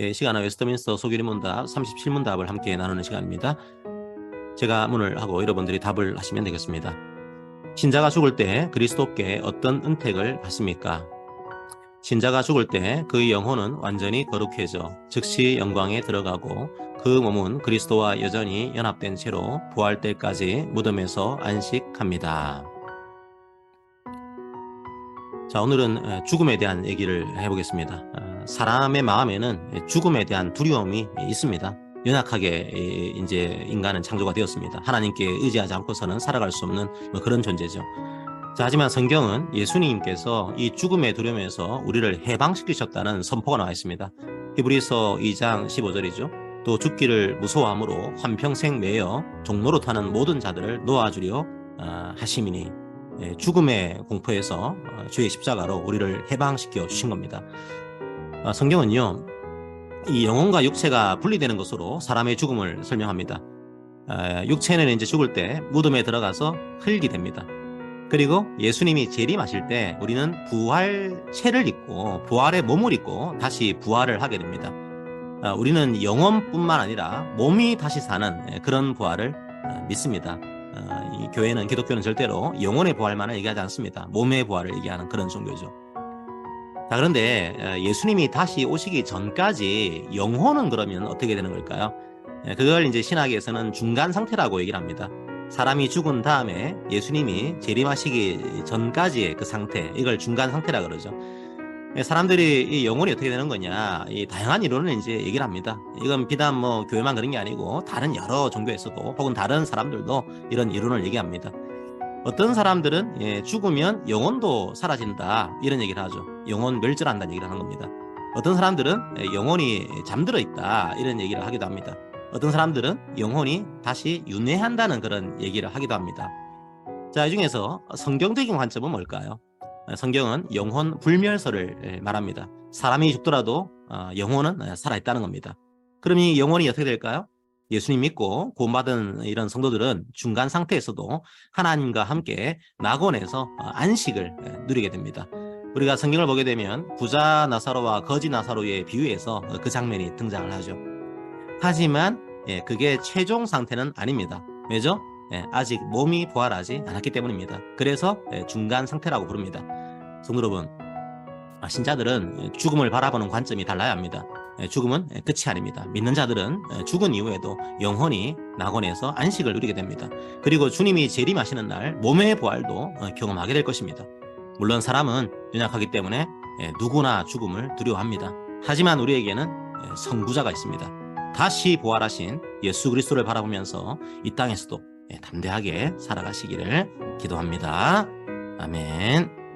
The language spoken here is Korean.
예, 시간은 웨스트민스터 소규리 문답 37문답을 함께 나누는 시간입니다. 제가 문을 하고 여러분들이 답을 하시면 되겠습니다. 신자가 죽을 때 그리스도께 어떤 은택을 받습니까? 신자가 죽을 때 그의 영혼은 완전히 거룩해져 즉시 영광에 들어가고 그 몸은 그리스도와 여전히 연합된 채로 부활 때까지 무덤에서 안식합니다. 자, 오늘은 에, 죽음에 대한 얘기를 해보겠습니다. 어, 사람의 마음에는 죽음에 대한 두려움이 있습니다. 연약하게 이, 이제 인간은 창조가 되었습니다. 하나님께 의지하지 않고서는 살아갈 수 없는 뭐 그런 존재죠. 자, 하지만 성경은 예수님께서 이 죽음의 두려움에서 우리를 해방시키셨다는 선포가 나와 있습니다. 히브리서 2장 15절이죠. 또 죽기를 무서워함으로 한평생 매여 종로로 타는 모든 자들을 놓아주려 아, 하심이니 예, 죽음의 공포에서 어, 주의 십자가로 우리를 해방시켜 주신 겁니다. 아, 성경은요, 이 영혼과 육체가 분리되는 것으로 사람의 죽음을 설명합니다. 아, 육체는 이제 죽을 때 무덤에 들어가서 흙이 됩니다. 그리고 예수님이 재림하실 때 우리는 부활체를 입고 부활의 몸을 입고 다시 부활을 하게 됩니다. 아, 우리는 영혼뿐만 아니라 몸이 다시 사는 예, 그런 부활을 아, 믿습니다. 교회는 기독교는 절대로 영혼의 부활만을 얘기하지 않습니다. 몸의 부활을 얘기하는 그런 종교죠. 자 그런데 어, 예수님이 다시 오시기 전까지 영혼은 그러면 어떻게 되는 걸까요? 예, 그걸 이제 신학에서는 중간 상태라고 얘기를 합니다. 사람이 죽은 다음에 예수님이 재림하시기 전까지의 그 상태, 이걸 중간 상태라 그러죠. 예, 사람들이 이 영혼이 어떻게 되는 거냐, 이 다양한 이론을 이제 얘기를 합니다. 이건 비단 뭐 교회만 그런 게 아니고 다른 여러 종교에서도 혹은 다른 사람들도 이런 이론을 얘기합니다. 어떤 사람들은 예, 죽으면 영혼도 사라진다 이런 얘기를 하죠. 영혼 멸절한다는 얘기를 하는 겁니다. 어떤 사람들은 예, 영혼이 잠들어 있다 이런 얘기를 하기도 합니다. 어떤 사람들은 영혼이 다시 윤회한다는 그런 얘기를 하기도 합니다. 자, 이 중에서 성경적인 관점은 뭘까요? 어, 성경은 영혼 불멸설을 예, 말합니다. 사람이 죽더라도 어, 영혼은 어, 살아있다는 겁니다. 그럼 이 영혼이 어떻게 될까요? 예수님 믿고 구원받은 이런 성도들은 중간 상태에서도 하나님과 함께 낙원에서 어, 안식을 예, 누리게 됩니다. 우리가 성경을 보게 되면 부자 나사로와 거지 나사로의 비유에서 어, 그 장면이 등장을 하죠. 하지만 예, 그게 최종 상태는 아닙니다. 왜죠? 예, 아직 몸이 부활하지 않았기 때문입니다. 그래서 예, 중간 상태라고 부릅니다. 성도 여러분, 아, 신자들은 예, 죽음을 바라보는 관점이 달라야 합니다. 예, 죽음은 예, 끝이 아닙니다. 믿는 자들은 예, 죽은 이후에도 영혼이 낙원에서 안식을 누리게 됩니다. 그리고 주님이 재림하시는 날 몸의 부활도 어, 경험하게 될 것입니다. 물론 사람은 연약하기 때문에 예, 누구나 죽음을 두려워합니다. 하지만 우리에게는 예, 선구자가 있습니다. 다시 부활하신 예수 그리스도를 바라보면서 이 땅에서도 예, 담대하게 살아가시기를 기도합니다. 아멘.